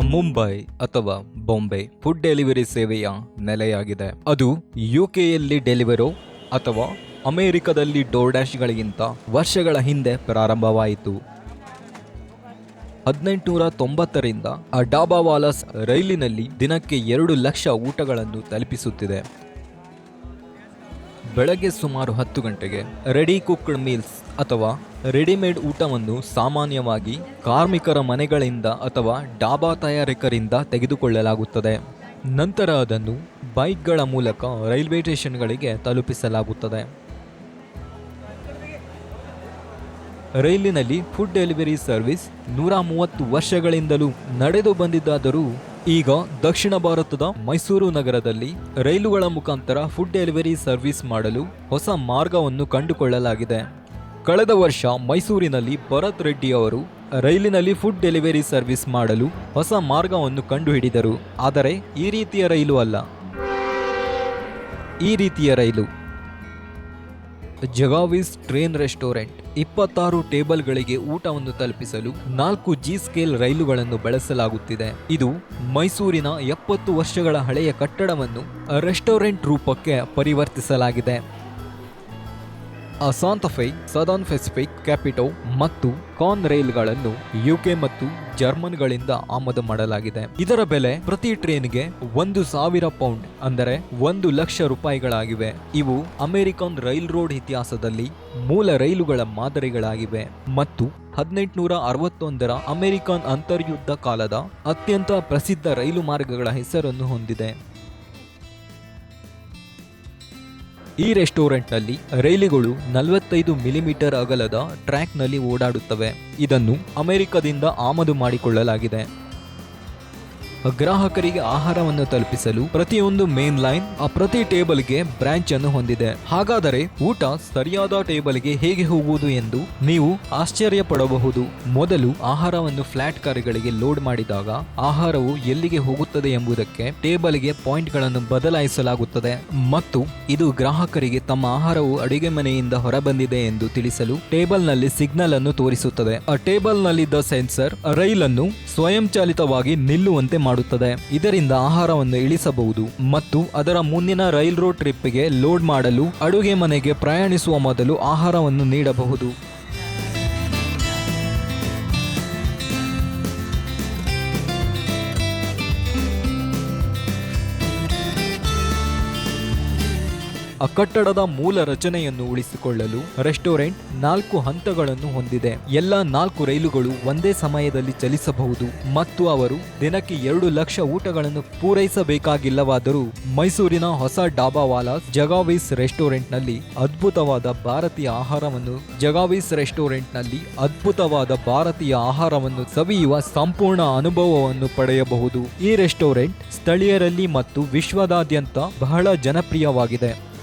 ಮುಂಬೈ ಅಥವಾ Bombay food delivery ಸೇವೆಯ ನೆಲೆಯಾಗಿದೆ. ಅದು ಯುಕೆಯಲ್ಲಿ ಡೆಲಿವರೋ ಅಥವಾ ಅಮೆರಿಕದಲ್ಲಿ ಡೋರ್ಡ್ಯಾಶ್ಗಳಿಗಿಂತ ವರ್ಷಗಳ ಹಿಂದೆ ಪ್ರಾರಂಭವಾಯಿತು. ಹದಿನೆಂಟುನೂರ ತೊಂಬತ್ತರಿಂದ ಆ ಡಾಬಾವಾಲಸ್ ರೈಲಿನಲ್ಲಿ ದಿನಕ್ಕೆ ಎರಡು ಲಕ್ಷ ಊಟಗಳನ್ನು ತಲುಪಿಸುತ್ತಿದೆ. ಬೆಳಗ್ಗೆ ಸುಮಾರು ಹತ್ತು ಗಂಟೆಗೆ ರೆಡಿ ಕುಕ್ಡ್ ಮೀಲ್ಸ್ ಅಥವಾ ರೆಡಿಮೇಡ್ ಊಟವನ್ನು ಸಾಮಾನ್ಯವಾಗಿ ಕಾರ್ಮಿಕರ ಮನೆಗಳಿಂದ ಅಥವಾ ಡಾಬಾ ತಯಾರಕರಿಂದ ತೆಗೆದುಕೊಳ್ಳಲಾಗುತ್ತದೆ. ನಂತರ ಅದನ್ನು ಬೈಕ್ಗಳ ಮೂಲಕ ರೈಲ್ವೆ ಸ್ಟೇಷನ್ಗಳಿಗೆ ತಲುಪಿಸಲಾಗುತ್ತದೆ. ರೈಲಿನಲ್ಲಿ ಫುಡ್ ಡೆಲಿವರಿ ಸರ್ವಿಸ್ ನೂರ ಮೂವತ್ತು ವರ್ಷಗಳಿಂದಲೂ ನಡೆದು ಬಂದಿದ್ದಾದರೂ ಈಗ ದಕ್ಷಿಣ ಭಾರತದ ಮೈಸೂರು ನಗರದಲ್ಲಿ ರೈಲುಗಳ ಮುಖಾಂತರ ಫುಡ್ ಡೆಲಿವರಿ ಸರ್ವಿಸ್ ಮಾಡಲು ಹೊಸ ಮಾರ್ಗವನ್ನು ಕಂಡುಕೊಳ್ಳಲಾಗಿದೆ. ಕಳೆದ ವರ್ಷ ಮೈಸೂರಿನಲ್ಲಿ ಭರತ್ ರೆಡ್ಡಿ ಅವರು ರೈಲಿನಲ್ಲಿ ಫುಡ್ ಡೆಲಿವರಿ ಸರ್ವಿಸ್ ಮಾಡಲು ಹೊಸ ಮಾರ್ಗವನ್ನು ಕಂಡುಹಿಡಿದರು. ಆದರೆ ಈ ರೀತಿಯ ರೈಲು ಅಲ್ಲ. ಈ ರೀತಿಯ ರೈಲು. ಜಗಾವಿಸ್ ಟ್ರೇನ್ ರೆಸ್ಟೋರೆಂಟ್ ಇಪ್ಪತ್ತಾರು ಟೇಬಲ್ಗಳಿಗೆ ಊಟವನ್ನು ತಲುಪಿಸಲು ನಾಲ್ಕು ಜಿ ಸ್ಕೇಲ್ ರೈಲುಗಳನ್ನು ಬಳಸಲಾಗುತ್ತಿದೆ. ಇದು ಮೈಸೂರಿನ ಎಪ್ಪತ್ತು ವರ್ಷಗಳ ಹಳೆಯ ಕಟ್ಟಡವನ್ನು ರೆಸ್ಟೋರೆಂಟ್ ರೂಪಕ್ಕೆ ಪರಿವರ್ತಿಸಲಾಗಿದೆ. ಅಸಾಂತಫೈ ಸದರ್ನ್ ಪೆಸಿಫಿಕ್ ಕ್ಯಾಪಿಟೋ ಮತ್ತು ಕಾನ್ ರೈಲ್ಗಳನ್ನು ಯುಕೆ ಮತ್ತು ಜರ್ಮನ್ಗಳಿಂದ ಆಮದು ಮಾಡಲಾಗಿದೆ. ಇದರ ಬೆಲೆ ಪ್ರತಿ ಟ್ರೇನ್ಗೆ ಒಂದು ಸಾವಿರ ಪೌಂಡ್ ಅಂದರೆ ಒಂದು ಲಕ್ಷ ರೂಪಾಯಿಗಳಾಗಿವೆ. ಇವು ಅಮೆರಿಕನ್ ರೈಲ್ ರೋಡ್ ಇತಿಹಾಸದಲ್ಲಿ ಮೂಲ ರೈಲುಗಳ ಮಾದರಿಗಳಾಗಿವೆ ಮತ್ತು ಹದಿನೆಂಟುನೂರ ಅರವತ್ತೊಂದರ ಅಮೆರಿಕನ್ ಅಂತರ್ಯುದ್ಧ ಕಾಲದ ಅತ್ಯಂತ ಪ್ರಸಿದ್ಧ ರೈಲು ಮಾರ್ಗಗಳ ಹೆಸರನ್ನು ಹೊಂದಿದೆ. ಈ ರೆಸ್ಟೋರೆಂಟ್ನಲ್ಲಿ ರೈಲುಗಳು ನಲವತ್ತೈದು ಮಿಲಿಮೀಟರ್ ಅಗಲದ ಟ್ರ್ಯಾಕ್ನಲ್ಲಿ ಓಡಾಡುತ್ತವೆ. ಇದನ್ನು ಅಮೆರಿಕದಿಂದ ಆಮದು ಮಾಡಿಕೊಳ್ಳಲಾಗಿದೆ. ಗ್ರಾಹಕರಿಗೆ ಆಹಾರವನ್ನು ತಲುಪಿಸಲು ಪ್ರತಿಯೊಂದು ಮೇನ್ ಲೈನ್ ಆ ಪ್ರತಿ ಟೇಬಲ್ಗೆ ಬ್ರಾಂಚ್ ಅನ್ನು ಹೊಂದಿದೆ. ಹಾಗಾದರೆ ಊಟ ಸರಿಯಾದ ಟೇಬಲ್ಗೆ ಹೇಗೆ ಹೋಗುವುದು ಎಂದು ನೀವು ಆಶ್ಚರ್ಯ ಪಡಬಹುದು ಮೊದಲು ಆಹಾರವನ್ನು ಫ್ಲಾಟ್ ಕಾರ್ಗಳಿಗೆ ಲೋಡ್ ಮಾಡಿದಾಗ ಆಹಾರವು ಎಲ್ಲಿಗೆ ಹೋಗುತ್ತದೆ ಎಂಬುದಕ್ಕೆ ಟೇಬಲ್ಗೆ ಪಾಯಿಂಟ್ಗಳನ್ನು ಬದಲಾಯಿಸಲಾಗುತ್ತದೆ. ಮತ್ತು ಇದು ಗ್ರಾಹಕರಿಗೆ ತಮ್ಮ ಆಹಾರವು ಅಡಿಗೆ ಮನೆಯಿಂದ ಹೊರಬಂದಿದೆ ಎಂದು ತಿಳಿಸಲು ಟೇಬಲ್ನಲ್ಲಿ ಸಿಗ್ನಲ್ ಅನ್ನು ತೋರಿಸುತ್ತದೆ. ಆ ಟೇಬಲ್ನಲ್ಲಿದ್ದ ಸೆನ್ಸರ್ ರೈಲನ್ನು ಸ್ವಯಂಚಾಲಿತವಾಗಿ ನಿಲ್ಲುವಂತೆ ಮಾಡುತ್ತದೆ. ಇದರಿಂದ ಆಹಾರವನ್ನು ಇಳಿಸಬಹುದು ಮತ್ತು ಅದರ ಮುಂದಿನ ರೈಲ್ ರೋಡ್ ಟ್ರಿಪ್ಗೆ ಲೋಡ್ ಮಾಡಲು ಅಡುಗೆ ಮನೆಗೆ ಪ್ರಯಾಣಿಸುವ ಮೊದಲು ಆಹಾರವನ್ನು ನೀಡಬಹುದು. ಆ ಕಟ್ಟಡದ ಮೂಲ ರಚನೆಯನ್ನು ಉಳಿಸಿಕೊಳ್ಳಲು ರೆಸ್ಟೋರೆಂಟ್ ನಾಲ್ಕು ಹಂತಗಳನ್ನು ಹೊಂದಿದೆ. ಎಲ್ಲ ನಾಲ್ಕು ರೈಲುಗಳು ಒಂದೇ ಸಮಯದಲ್ಲಿ ಚಲಿಸಬಹುದು ಮತ್ತು ಅವರು ದಿನಕ್ಕೆ ಎರಡು ಲಕ್ಷ ಊಟಗಳನ್ನು ಪೂರೈಸಬೇಕಾಗಿಲ್ಲವಾದರೂ ಮೈಸೂರಿನ ಹೊಸ ಡಾಬಾವಾಲಾಸ್ ಜಗಾವೀಸ್ ರೆಸ್ಟೋರೆಂಟ್ನಲ್ಲಿ ಅದ್ಭುತವಾದ ಭಾರತೀಯ ಆಹಾರವನ್ನು ಜಗಾವೀಸ್ ರೆಸ್ಟೋರೆಂಟ್ನಲ್ಲಿ ಅದ್ಭುತವಾದ ಭಾರತೀಯ ಆಹಾರವನ್ನು ಸವಿಯುವ ಸಂಪೂರ್ಣ ಅನುಭವವನ್ನು ಪಡೆಯಬಹುದು. ಈ ರೆಸ್ಟೋರೆಂಟ್ ಸ್ಥಳೀಯರಲ್ಲಿ ಮತ್ತು ವಿಶ್ವದಾದ್ಯಂತ ಬಹಳ ಜನಪ್ರಿಯವಾಗಿದೆ.